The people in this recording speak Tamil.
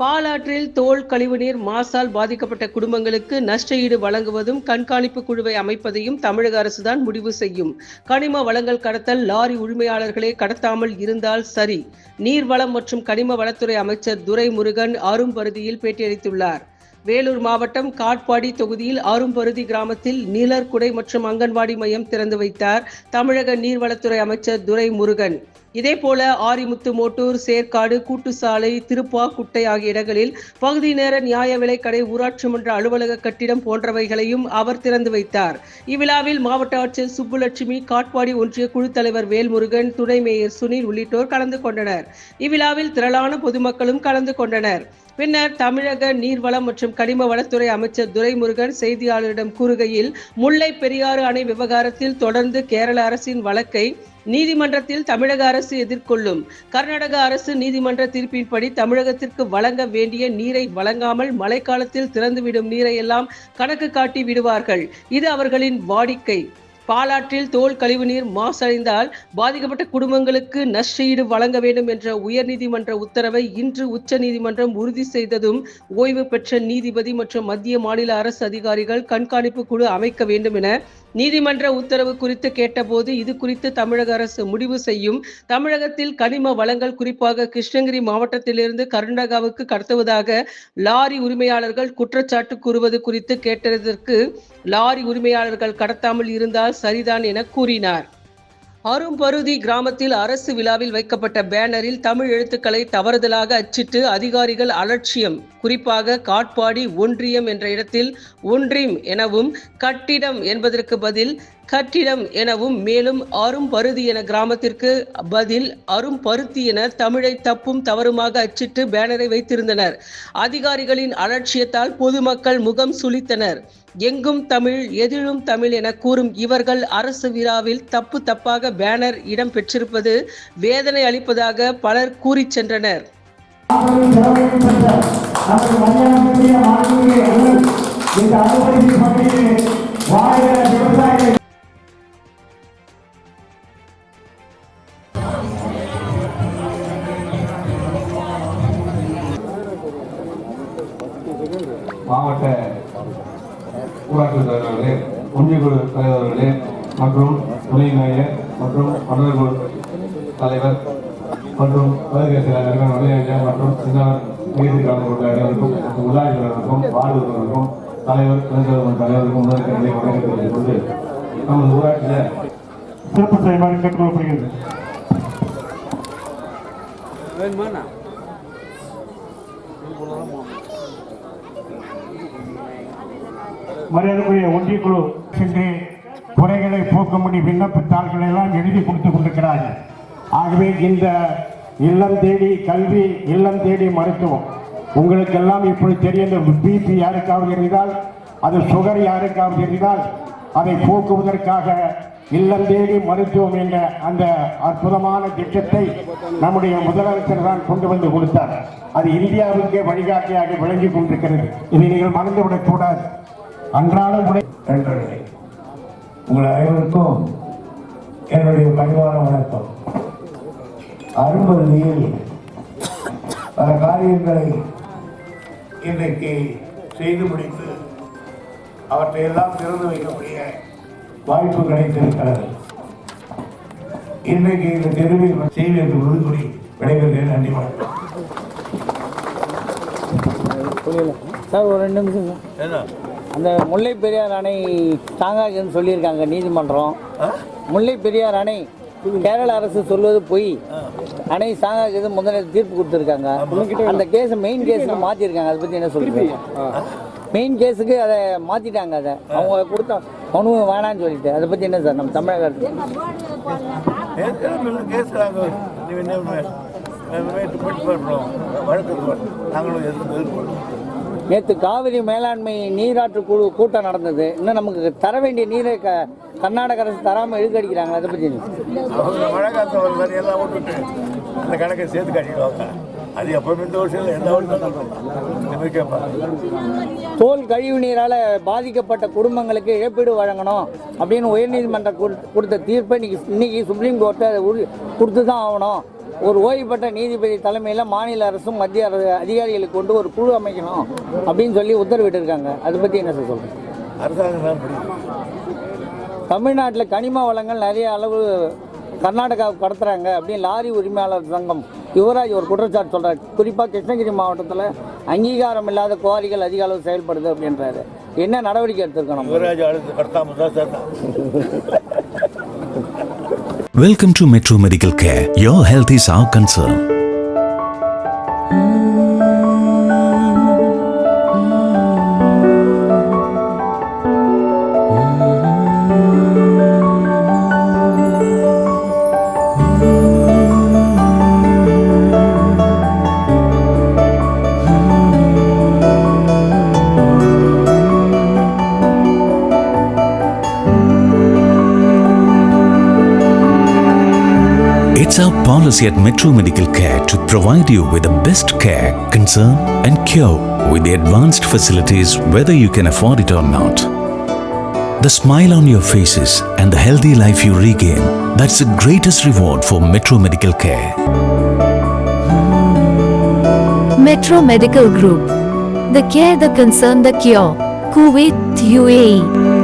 பாலாற்றில் தோல் கழிவுநீர் மாசால் பாதிக்கப்பட்ட குடும்பங்களுக்கு நஷ்ட ஈடு வழங்குவதும் கண்காணிப்பு குழுவை அமைப்பதையும் தமிழக அரசுதான் முடிவு செய்யும். கனிம வளங்கள் கடத்தல் லாரி உரிமையாளர்களே கடத்தாமல் இருந்தால் சரி. நீர்வளம் மற்றும் கனிம வளத்துறை அமைச்சர் துரைமுருகன் அரும்பருதியில் பேட்டியளித்துள்ளார். வேலூர் மாவட்டம் காட்பாடி தொகுதியில் ஆரும்பருதி கிராமத்தில் நீலர்குடை மற்றும் அங்கன்வாடி மையம் திறந்து வைத்தார் தமிழக நீர்வளத்துறை அமைச்சர் துரைமுருகன். இதேபோல ஆரிமுத்து மோட்டூர் சேர்க்காடு கூட்டுசாலை திருப்பாக்குட்டை ஆகிய இடங்களில் பகுதி நேர நியாய விலைக்கடை ஊராட்சி மன்ற அலுவலக கட்டிடம் போன்றவைகளையும் அவர் திறந்து வைத்தார். இவ்விழாவில் மாவட்ட ஆட்சியர் சுப்புலட்சுமி காட்பாடி ஒன்றிய குழு தலைவர் வேல்முருகன் துணை மேயர் சுனில் உள்ளிட்டோர் கலந்து கொண்டனர். இவ்விழாவில் திரளான பொதுமக்களும் கலந்து கொண்டனர். பின்னர் தமிழக நீர்வளம் மற்றும் கனிம வளத்துறை அமைச்சர் துரைமுருகன் செய்தியாளரிடம் கூறுகையில் முல்லை பெரியாறு அணை விவகாரத்தில் தொடர்ந்து கேரள அரசின் வழக்கை நீதிமன்றத்தில் தமிழக அரசு எதிர்கொள்ளும். கர்நாடக அரசு நீதிமன்ற தீர்ப்பின்படி தமிழகத்திற்கு வழங்க வேண்டிய நீரை வழங்காமல் மழைக்காலத்தில் திறந்துவிடும் நீரை எல்லாம் கணக்கு காட்டி விடுவார்கள். இது அவர்களின் வாடிக்கை. பாலாற்றில் தோல் கழிவுநீர் மாசடைந்தால் பாதிக்கப்பட்ட குடும்பங்களுக்கு நஷ்டஈடு வழங்க வேண்டும் என்ற உயர்நீதிமன்ற உத்தரவை இன்று உச்சநீதிமன்றம் உறுதி செய்ததும் ஓய்வு பெற்ற நீதிபதி மற்றும் மத்திய மாநில அரசு அதிகாரிகள் கண்காணிப்பு குழு அமைக்க வேண்டும் என நீதிமன்ற உத்தரவு குறித்து கேட்டபோது இது குறித்து தமிழக அரசு முடிவு செய்யும். தமிழகத்தில் கனிம வளங்கள் குறிப்பாக கிருஷ்ணகிரி மாவட்டத்திலிருந்து கர்நாடகாவுக்கு கடத்துவதாக லாரி உரிமையாளர்கள் குற்றச்சாட்டு கூறுவது குறித்து கேட்டதற்கு லாரி உரிமையாளர்கள் கடத்தாமல் இருந்தால் சரிதான் என கூறினார். அரும்பருதி கிராமத்தில் அரசு விழாவில் வைக்கப்பட்ட பேனரில் தமிழ் எழுத்துக்களை தவறுதலாக அச்சிட்டு அதிகாரிகள் அலட்சியம். குறிப்பாக காட்பாடி ஒன்றியம் என்ற இடத்தில் ஒன்றியம் எனவும் கட்டிடம் என்பதற்கு பதில் கட்டிடம் எனவும் மேலும் அரும்பருதி என கிராமத்திற்கு பதில் அரும்பருத்தி என தமிழை தப்பும் தவறுமாக அச்சிட்டு பேனரை வைத்திருந்தனர். அதிகாரிகளின் அலட்சியத்தால் பொதுமக்கள் முகம் சுளித்தனர். எங்கும் தமிழ் எதிலும் தமிழ் என கூறும் இவர்கள் அரசு விழாவில் தப்பு தப்பாக பேனர் இடம் பெற்றிருப்பது வேதனை அளிப்பதாக பலர் கூறிச் சென்றனர். நமது விவசாயிகள் மாவட்ட ஊராட்சி தலைவர்களே ஒன்றியக்குழு தலைவர்களே மற்றும் துணை மேயர் மற்றும் மண்டலக்குழு தலைவர் மற்றும் பகுதி செயலாளர்கள் வழியாளர் மற்றும் சின்னவர் நிகழ்ச்சி கலந்து கொண்ட அனைவருக்கும் மற்றும் உள்ளாட்சியாளருக்கும் வார்டு உறுப்பினருக்கும் தலைவர் துணைத்தலைவர் தலைவருக்கும் முதலமைச்சர் வணக்கம் தெரிவித்துக் கொண்டு நமது ஊராட்சியில் சிறப்பு செயல்பாடு கேட்டுக்கொள்ளப்படுகிறது. வேணுமா மரியாதைக்குரிய ஒன்றிய குழு சென்று குறைகளை போக்கும்படி விண்ணப்பத்தாள்களை எல்லாம் எழுதி கொடுத்து கொண்டிருக்கிறார்கள். ஆகவே இந்த இல்லம் தேடி கல்வி இல்லம் தேடி மருத்துவம் உங்களுக்கெல்லாம் இப்படி தெரியும் பிபி யாருக்காவது இருந்தால் அது சுகர் யாருக்காவது இருந்தால் அதை போக்குவதற்காக இல்லம் தேடி மருத்துவம் என்ற அந்த அற்புதமான திட்டத்தை நம்முடைய முதலமைச்சர் தான் கொண்டு வந்து கொடுத்தார். அது இந்தியாவுக்கே வழிகாட்டியாக விளங்கி கொண்டிருக்கிறது. இதை நீங்கள் மறந்துவிடக் கூடாது. அன்றாடம் உடை உங்கள் அனைவருக்கும் என்னுடைய பணிவான வணக்கம். அரும்பகுதியில் பல காரியங்களை இன்றைக்கு செய்து முடித்து அவற்றை எல்லாம் திறந்து வைக்கக்கூடிய வாய்ப்பு கிடைத்திருக்கிறது இன்றைக்கு இந்த தெருவில் செய்வேன் உறுதிமொழி விடைபெறுகிறேன். நன்றி வணக்கம். சார் ஒரு ரெண்டு நிமிஷம் அந்த முல்லை பெரியார் அணை தாங்காதுன்னு சொல்லியிருக்காங்க நீதிமன்றம். முல்லை பெரியார் அணை கேரள அரசு சொல்வது பொய். அணை சாங்காது முதல்ல தீர்ப்பு கொடுத்துருக்காங்க. அந்த கேஸ் மெயின் கேஸுக்கு மாற்றிருக்காங்க அதை பற்றி என்ன சொல்றீங்க? மெயின் கேஸுக்கு அதை மாற்றிட்டாங்க அதை. அவங்க கொடுத்த மனு வேணான்னு சொல்லிட்டு. அதை பற்றி என்ன சார்? நம்ம தமிழக அரசு. நேற்று காவிரி மேலாண்மை நீராற்று குழு கூட்டம் நடந்தது. இன்னும் நமக்கு தர வேண்டிய நீரை க கர்நாடக அரசு தராமல் இழுக்கடிக்கிறாங்க அதை பற்றி மழை காலத்தில் ஒரு மாதிரி எல்லாம் விட்டுட்டு அந்த கணக்கை சேர்த்து காட்டிடுவாங்க. அது எப்பவுமே இந்த வருஷம் எந்த வருஷம் தோல் கழிவு நீரால் பாதிக்கப்பட்ட குடும்பங்களுக்கு இழப்பீடு வழங்கணும் அப்படின்னு உயர்நீதிமன்றம் கொடு- கொடுத்த தீர்ப்பை இன்னைக்கு இன்னைக்கு சுப்ரீம் கோர்ட்டு அதை கொடுத்து தான் ஆகணும். ஒரு ஓய்வு பெற்ற நீதிபதி தலைமையில் மாநில அரசும் மத்திய அரசு அதிகாரிகளுக்கு கொண்டு ஒரு குழு அமைக்கணும் அப்படின்னு சொல்லி உத்தரவிட்டிருக்காங்க. அதை பற்றி என்ன சார் சொல்கிறேன் அரசாங்கம் தமிழ்நாட்டில் கனிம வளங்கள் நிறைய அளவு கர்நாடகாவுக்கு கடத்துறாங்க அப்படின்னு லாரி உரிமையாளர் சங்கம் யுவராஜ் ஒரு குற்றச்சாட்டு சொல்கிறார் குறிப்பாக கிருஷ்ணகிரி மாவட்டத்தில் அங்கீகாரம் இல்லாத குவாரிகள் அதிக அளவு செயல்படுது அப்படின்றாரு என்ன நடவடிக்கை எடுத்திருக்கணும் யுவராஜ் அழுத்து கடத்தாம தான் sir Welcome to Metro Medical Care. Your health is our concern. It's our policy at Metro Medical Care to provide you with the best care, concern, and cure with the advanced facilities whether you can afford it or not. The smile on your faces and the healthy life you regain that's the greatest reward for Metro Medical Care. Metro Medical Group. The care, the concern, the cure. Kuwait, UAE.